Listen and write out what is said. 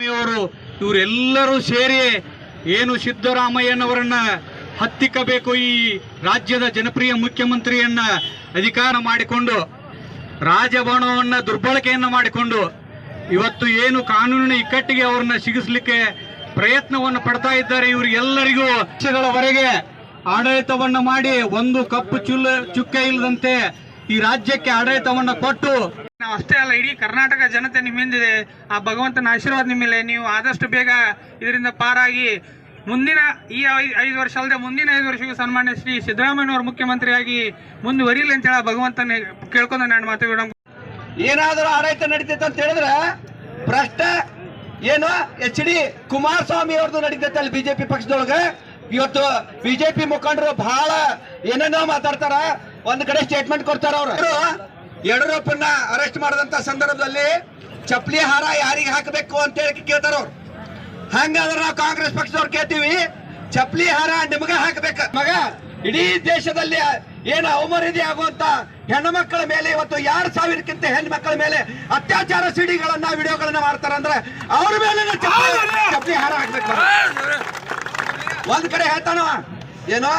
ಅವರು ಇವರೆಲ್ಲರೂ ಸೇರಿ ಏನು ಸಿದ್ದರಾಮಯ್ಯನವರನ್ನ ಹತ್ತಿಕ್ಕಬೇಕು ಈ ರಾಜ್ಯದ ಜನಪ್ರಿಯ ಮುಖ್ಯಮಂತ್ರಿಯನ್ನ ಅಧಿಕಾರ ಮಾಡಿಕೊಂಡು, ರಾಜಭವನವನ್ನ ದುರ್ಬಳಕೆಯನ್ನ ಮಾಡಿಕೊಂಡು, ಇವತ್ತು ಏನು ಕಾನೂನಿನ ಇಕ್ಕಟ್ಟಿಗೆ ಅವರನ್ನ ಸಿಗಿಸ್ಲಿಕ್ಕೆ ಪ್ರಯತ್ನವನ್ನು ಪಡ್ತಾ ಇದ್ದಾರೆ ಇವರಿಗೆಲ್ಲರಿಗೂ ವರ್ಷಗಳವರೆಗೆ ಆಡಳಿತವನ್ನ ಮಾಡಿ ಒಂದು ಕಪ್ಪು ಚುಲ್ಲ, ಚುಕ್ಕೆ ಇಲ್ಲದಂತೆ ಈ ರಾಜ್ಯಕ್ಕೆ ಆಡಳಿತವನ್ನ ಕೊಟ್ಟು ಅಷ್ಟೇ ಅಲ್ಲ, ಇಡೀ ಕರ್ನಾಟಕ ಜನತೆ ನಿಮ್ಮಿಂದಿದೆ ಆ ಭಗವಂತನ ಆಶೀರ್ವಾದ ನಿಮ್ಮ ಮೇಲೆ. ನೀವು ಆದಷ್ಟು ಬೇಗ ಇದರಿಂದ ಪಾರಾಗಿ ಮುಂದಿನ ಈ ಐದು ವರ್ಷ ಅಲ್ಲದೆ ಮುಂದಿನ ಐದು ವರ್ಷಕ್ಕೂ ಸನ್ಮಾನ್ಯ ಶ್ರೀ ಸಿದ್ದರಾಮಯ್ಯನವರು ಮುಖ್ಯಮಂತ್ರಿಯಾಗಿ ಮುಂದುವರಿಲಿ ಅಂತ ಹೇಳಿ ಭಗವಂತನ ಕೇಳ್ಕೊಂಡು ನಾನು ಮಾತುಗಳು ಏನಾದರೂ ಆಡಳಿತ ನಡೀತೈತೆ ಅಂತ ಹೇಳಿದ್ರೆ ಭ್ರಷ್ಟ ಏನು ಎಚ್ ಡಿ ಕುಮಾರಸ್ವಾಮಿ ಅವ್ರದ್ದು ನಡೀತೈತೆ ಅಲ್ಲಿ ಬಿಜೆಪಿ ಪಕ್ಷದೊಳಗೆ. ಇವತ್ತು ಬಿಜೆಪಿ ಮುಖಂಡರು ಬಹಳ ಏನೇನೋ ಮಾತಾಡ್ತಾರ. ಒಂದ್ ಕಡೆ ಸ್ಟೇಟ್ಮೆಂಟ್ ಕೊಡ್ತಾರ ಅವ್ರು. ಯಡಿಯೂರಪ್ಪನ ಅರೆಸ್ಟ್ ಮಾಡಿದಂತ ಸಂದರ್ಭದಲ್ಲಿ ಚಪ್ಪಲಿ ಹಾರ ಯಾರಿಗೆ ಹಾಕಬೇಕು ಅಂತ ಹೇಳಿ ಕೇಳ್ತಾರ ಅವ್ರು. ಹಂಗಾದ್ರೆ ನಾವು ಕಾಂಗ್ರೆಸ್ ಪಕ್ಷದವ್ರು ಕೇಳ್ತೀವಿ ಚಪ್ಪಲಿ ಹಾರ ನಿಮಗ ಹಾಕಬೇಕ. ಮಗ ಇಡೀ ದೇಶದಲ್ಲಿ ಏನು ಅವಮರ್ಯಾದೆ ಆಗುವಂತ ಹೆಣ್ಣು ಮಕ್ಕಳ ಮೇಲೆ ಇವತ್ತು ಎರಡು ಸಾವಿರಕ್ಕಿಂತ ಹೆಣ್ಣು ಮಕ್ಕಳ ಮೇಲೆ ಅತ್ಯಾಚಾರ ಸಿಡಿಗಳನ್ನ ವಿಡಿಯೋಗಳನ್ನ ಮಾಡ್ತಾರ ಅಂದ್ರೆ ಅವ್ರ ಮೇಲೆ ಚಪ್ಪಲಿ ಹಾರ ಹಾಕ್ಬೇಕು. ಒಂದ್ ಕಡೆ ಹೇಳ್ತಾನ ಏನೋ